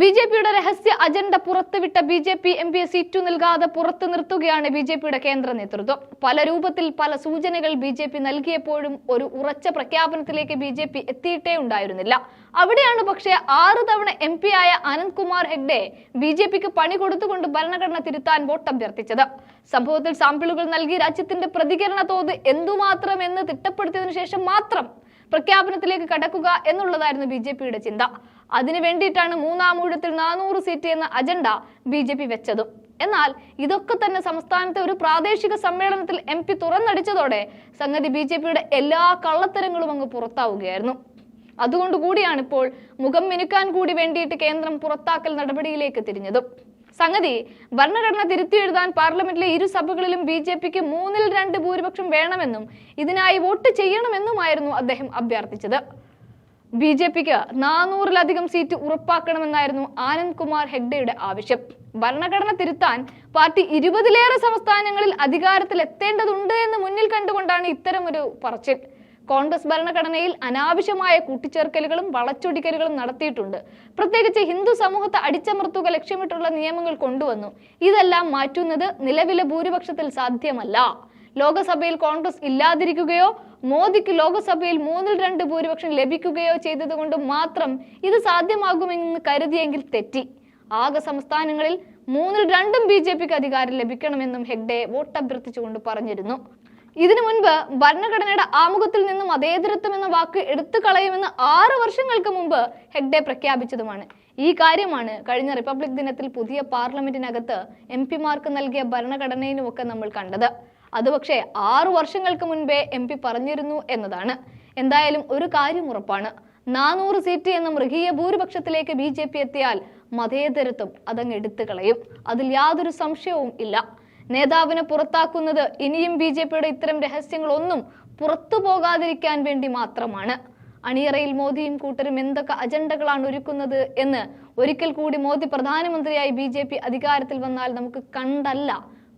B J പിയുടെ രഹസ്യ അജണ്ട പുറത്തുവിട്ട ബി ജെ പി എം പിയെ സീറ്റു നൽകാതെ പുറത്തു നിർത്തുകയാണ് ബി ജെ പിയുടെ കേന്ദ്ര നേതൃത്വം. പല രൂപത്തിൽ പല സൂചനകൾ ബി ജെ പി നൽകിയപ്പോഴും ഒരു ഉറച്ച പ്രഖ്യാപനത്തിലേക്ക് ബി ജെ പി എത്തിയിട്ടേ ഉണ്ടായിരുന്നില്ല. അവിടെയാണ് പക്ഷേ ആറ് തവണ എം പി ആയ അനന്ത് കുമാർ ഹെഗ്ഡെ ബി ജെ പിക്ക് പണി കൊടുത്തുകൊണ്ട് ഭരണഘടന തിരുത്താൻ വോട്ട് അഭ്യർത്ഥിച്ചത് സംഭവത്തിൽ സാമ്പിളുകൾ നൽകി രാജ്യത്തിന്റെ പ്രതികരണ തോത് എന്തുമാത്രം എന്ന് തിട്ടപ്പെടുത്തിയതിനു ശേഷം മാത്രം പ്രഖ്യാപനത്തിലേക്ക് കടക്കുക എന്നുള്ളതായിരുന്നു ബി ജെ പിയുടെ ചിന്ത. അതിനു വേണ്ടിയിട്ടാണ് മൂന്നാം ഊഴത്തിൽ നാനൂറ് സീറ്റ് എന്ന അജണ്ട ബി ജെ പി വെച്ചതും. എന്നാൽ ഇതൊക്കെ തന്നെ സംസ്ഥാനത്തെ ഒരു പ്രാദേശിക സമ്മേളനത്തിൽ എം പി തുറന്നടിച്ചതോടെ സംഗതി ബി ജെ പിയുടെ എല്ലാ കള്ളത്തരങ്ങളും അങ്ങ് പുറത്താവുകയായിരുന്നു. അതുകൊണ്ട് കൂടിയാണ് ഇപ്പോൾ മുഖം മിനുക്കാൻ കൂടി വേണ്ടിയിട്ട് കേന്ദ്രം പുറത്താക്കൽ നടപടിയിലേക്ക് തിരിഞ്ഞതും. സംഗതി ഭരണഘടന തിരുത്തി എഴുതാൻ പാർലമെന്റിലെ ഇരു സഭകളിലും ബി ജെ പിക്ക് മൂന്നിൽ രണ്ട് ഭൂരിപക്ഷം വേണമെന്നും ഇതിനായി വോട്ട് ചെയ്യണമെന്നുമായിരുന്നു അദ്ദേഹം അഭ്യർത്ഥിച്ചത്. ബി ജെ പിക്ക് നാനൂറിലധികം സീറ്റ് ഉറപ്പാക്കണമെന്നായിരുന്നു ആനന്ദ് കുമാർ ഹെഗ്ഡെയുടെ ആവശ്യം. ഭരണഘടന തിരുത്താൻ പാർട്ടി ഇരുപതിലേറെ സംസ്ഥാനങ്ങളിൽ അധികാരത്തിൽ എത്തേണ്ടതുണ്ട് എന്ന് മുന്നിൽ കണ്ടുകൊണ്ടാണ് ഇത്തരമൊരു പറച്ചിൽ. കോൺഗ്രസ് ഭരണഘടനയിൽ അനാവശ്യമായ കൂട്ടിച്ചേർക്കലുകളും വളച്ചൊടിക്കലുകളും നടത്തിയിട്ടുണ്ട്. പ്രത്യേകിച്ച് ഹിന്ദു സമൂഹത്തെ അടിച്ചമർത്തുക ലക്ഷ്യമിട്ടുള്ള നിയമങ്ങൾ കൊണ്ടുവന്നു. ഇതെല്ലാം മാറ്റുന്നത് നിലവിലെ ഭൂരിപക്ഷത്തിൽ സാധ്യമല്ല. ലോകസഭയിൽ കോൺഗ്രസ് ഇല്ലാതിരിക്കുകയോ മോദിക്ക് ലോകസഭയിൽ മൂന്നിൽ രണ്ട് ഭൂരിപക്ഷം ലഭിക്കുകയോ ചെയ്തതുകൊണ്ട് മാത്രം ഇത് സാധ്യമാകുമെന്ന് കരുതിയെങ്കിൽ തെറ്റി. ആകെ സംസ്ഥാനങ്ങളിൽ മൂന്നിൽ രണ്ടും ബി ജെ പിക്ക് അധികാരം ലഭിക്കണമെന്നും ഹെഗ്ഡെ വോട്ട് അഭ്യർത്ഥിച്ചുകൊണ്ട് പറഞ്ഞിരുന്നു. ഇതിനു മുൻപ് ഭരണഘടനയുടെ ആമുഖത്തിൽ നിന്നും മതേതരത്വം എന്ന വാക്ക് എടുത്തു കളയുമെന്ന് ആറ് വർഷങ്ങൾക്ക് മുമ്പ് ഹെഗ്ഡെ പ്രഖ്യാപിച്ചതുമാണ്. ഈ കാര്യമാണ് കഴിഞ്ഞ റിപ്പബ്ലിക് ദിനത്തിൽ പുതിയ പാർലമെന്റിനകത്ത് എം പിമാർക്ക് നൽകിയ ഭരണഘടനയിലുമൊക്കെ നമ്മൾ കണ്ടത്. അത് പക്ഷേ ആറു വർഷങ്ങൾക്ക് മുൻപേ എം പി പറഞ്ഞിരുന്നു എന്നതാണ്. എന്തായാലും ഒരു കാര്യം ഉറപ്പാണ്. നാനൂറ് സീറ്റ് എന്ന മൃഗീയ ഭൂരിപക്ഷത്തിലേക്ക് ബി ജെ പി എത്തിയാൽ മതേതരത്വം അതങ്ങ് എടുത്തു കളയും. അതിൽ യാതൊരു സംശയവും ഇല്ല. നേതാവിനെ പുറത്താക്കുന്നത് ഇനിയും ബി ജെ പിയുടെ ഇത്തരം രഹസ്യങ്ങളൊന്നും പുറത്തു പോകാതിരിക്കാൻ വേണ്ടി മാത്രമാണ്. അണിയറയിൽ മോദിയും കൂട്ടരും എന്തൊക്കെ അജണ്ടകളാണ് ഒരുക്കുന്നത് എന്ന് ഒരിക്കൽ കൂടി മോദി പ്രധാനമന്ത്രിയായി ബി അധികാരത്തിൽ വന്നാൽ നമുക്ക് കണ്ടല്ല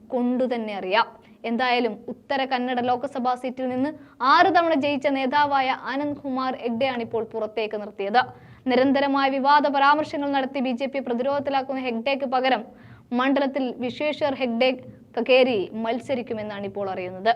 കൊണ്ടുതന്നെ അറിയാം. എന്തായാലും ഉത്തര കന്നഡ ലോക്സഭാ സീറ്റിൽ നിന്ന് ആറ് തവണ ജയിച്ച നേതാവായ ആനന്ദ് കുമാർ ഹെഗ്ഡെയാണ് ഇപ്പോൾ പുറത്തേക്ക് നിർത്തിയത്. നിരന്തരമായ വിവാദ പരാമർശങ്ങൾ നടത്തി ബി ജെ പി പ്രതിരോധത്തിലാക്കുന്ന ഹെഗ്ഡെക്ക് പകരം മണ്ഡലത്തിൽ വിശ്വേശ്വർ ഹെഗ്ഡെ കകേരി മത്സരിക്കുമെന്നാണ് ഇപ്പോൾ അറിയുന്നത്.